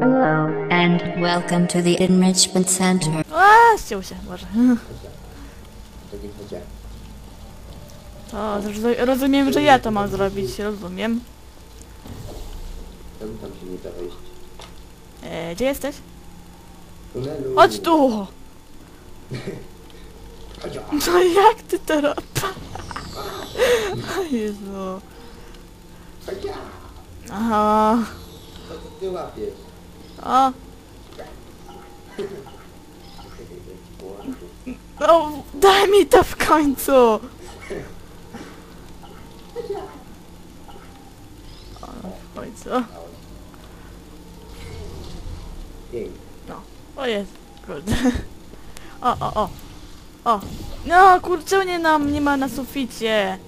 Hello, and welcome to the Enrichment Center. A, ściął się, powiedziałem. To zroz- rozumiem, że ja to mam zrobić, rozumiem. Czemu tam się nie da wejść? E, gdzie jesteś? Tunelu! Chodź tu! Chodź, o! No jak ty to robisz? Jezu. Aha. Co to ty łapiesz? O, no daj mi to w końcu! O, no, w końcu. Pięknie. O jest, kurde. O, o, o. O. No, kurczę, nie nam, nie ma na suficie.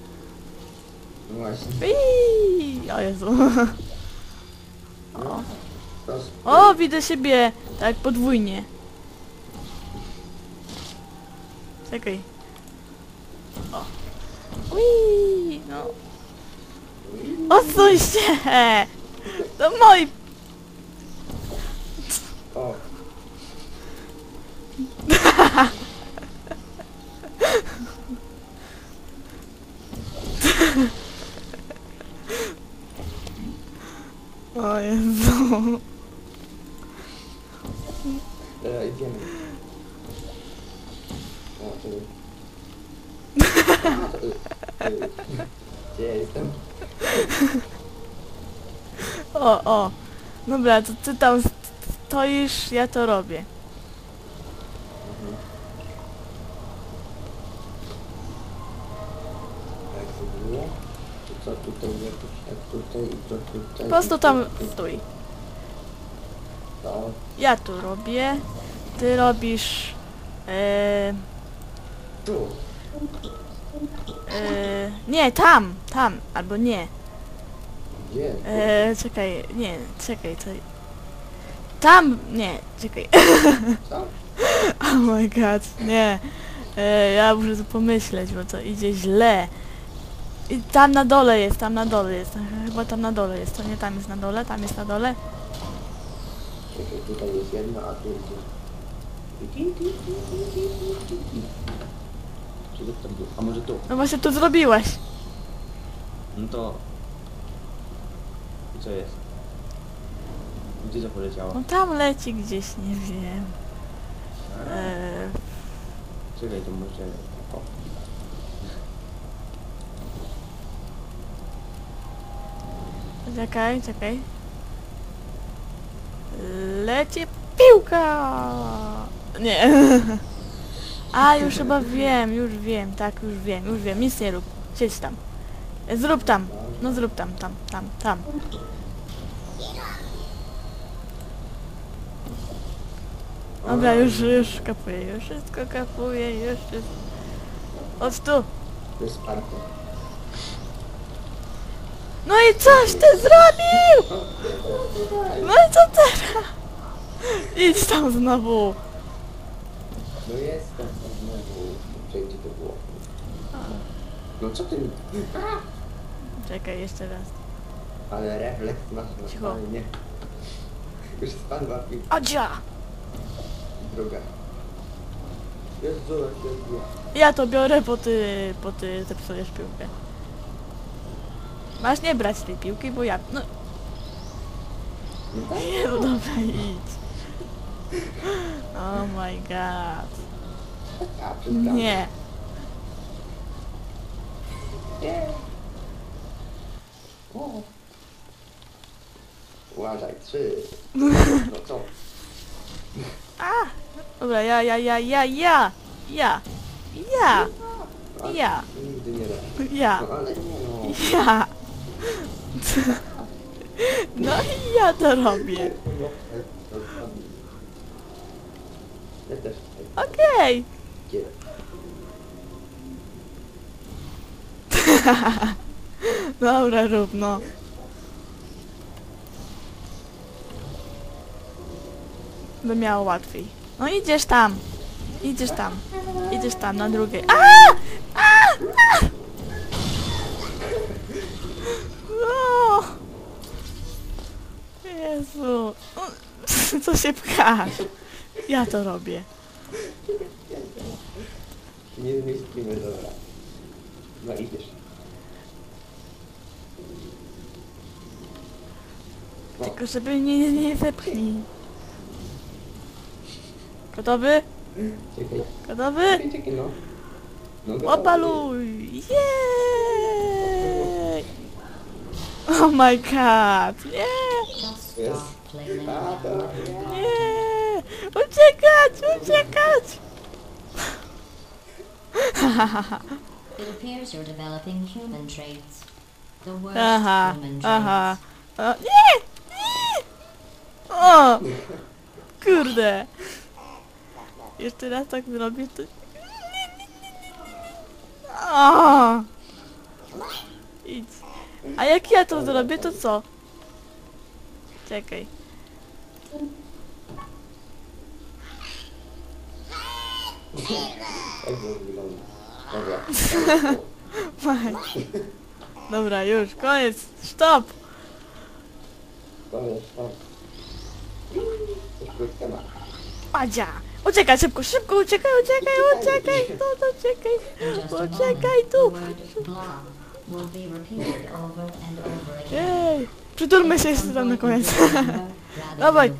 No właśnie. Iii, o Jezu. O. Widzę siebie. Tak, podwójnie. Czekaj. O. Ui, no. Odsuń się! To moi... O! O Jezu. Dobra, idziemy. Tu. A, y, Gdzie ja jestem? O, o. Dobra, to ty tam stoisz, ja to robię. Jak to było? To co tutaj, jak tutaj i to tutaj. Po prostu tam stój. To. Ja tu robię. Ty robisz... E, Tu. e, nie, tam, tam, albo nie. Gdzie? E, czekaj, nie, czekaj, to... Tam, nie, czekaj. Co? Oh my god, nie. E, ja muszę tu pomyśleć, bo to idzie źle. I tam na dole jest, tam na dole jest. Chyba tam na dole jest, to nie tam jest na dole, tam jest na dole. Czekaj, tutaj jest jedno, a tu jest... Czy to tam było? A może tu? No właśnie tu zrobiłeś. No to... I co jest? Gdzie to poleciało? No tam leci gdzieś, nie wiem. E, Czekaj, to może... O. czekaj, czekaj. Leci piłka! Nie. A, już chyba wiem, już wiem, tak, już wiem, już wiem. Nic nie rób. Siedź tam. Zrób tam. No zrób tam, tam, tam, tam. Dobra, już, już kapuję, już wszystko kapuję, już wszystko. Chodź tu. To jest parko. No i coś ty zrobił! No i co teraz? Idź tam znowu. No jestem tam znowu. Czekaj, gdzie to było? No co ty... Czekaj, jeszcze raz. Ale refleks masz Cicho. normalnie. Już spadła piłka Adzia! druga. Jezu, jak to było. Ja to biorę, bo ty, bo ty zepsujesz piłkę. Masz nie brać tej piłki, bo ja... No, No tak. nie, no dobra, idź. Oh my god. Nie. Nie. O. Uważaj, trzy. No co? A! Dobra, ja, ja, ja, ja, ja! Ja! Ja! Ja. Nigdy nie da. Ja! No ale nie no. Ja! No i ja to robię. Okej. Gdzie? Dobra, rób no. By miało łatwiej. No idziesz tam. Idziesz tam. Idziesz tam na drugiej. A! A! A! Co się pchasz? Ja to robię. Nie zmieścimy, dobra. No idziesz. No, Tylko żeby mnie nie zepchnij. Gotowy? czekaj. Gotowy? Czekaj, czekaj, no. No. Opaluj! Jej! Oh my god! Nie! Nie! Uciekać! Uciekać! It appears you're developing human traits. The worst Aha, human traits. aha. O, nie! Nie! O! Kurde! Jeszcze raz tak zrobię, to... O! Idź. A jak ja to zrobię, to co? Czekaj. Dobra. Dobra, już, koniec, stop! Koniec, tak. Coś krótka ma. Adzia! Uciekaj szybko, szybko, uciekaj, uciekaj, uciekaj, tu, tu, uciekaj! In just a Uciekaj moment, tu! Jej! Przytulmy się jeszcze tam na koniec. Dawaj.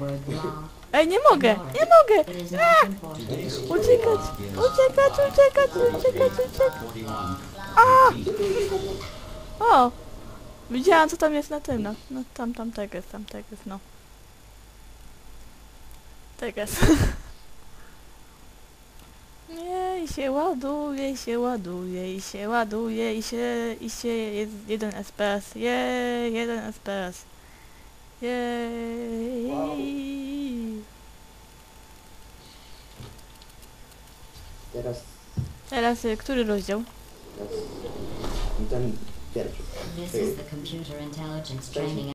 Ej, nie mogę, nie mogę! Important. Uciekać, uciekać, uciekać, uciekać, uciekać. A! O! Widziałam co tam jest na tym, no. no tam, tam teges, tam teges, no. Teges. Nie, i się ładuje, i się ładuje, i się ładuje, i się, i się, jest jeden SPS, jej, jeden SPS. Jej. Teraz... Teraz, y, który rozdział? teraz ten pierwszy. This is the computer intelligence training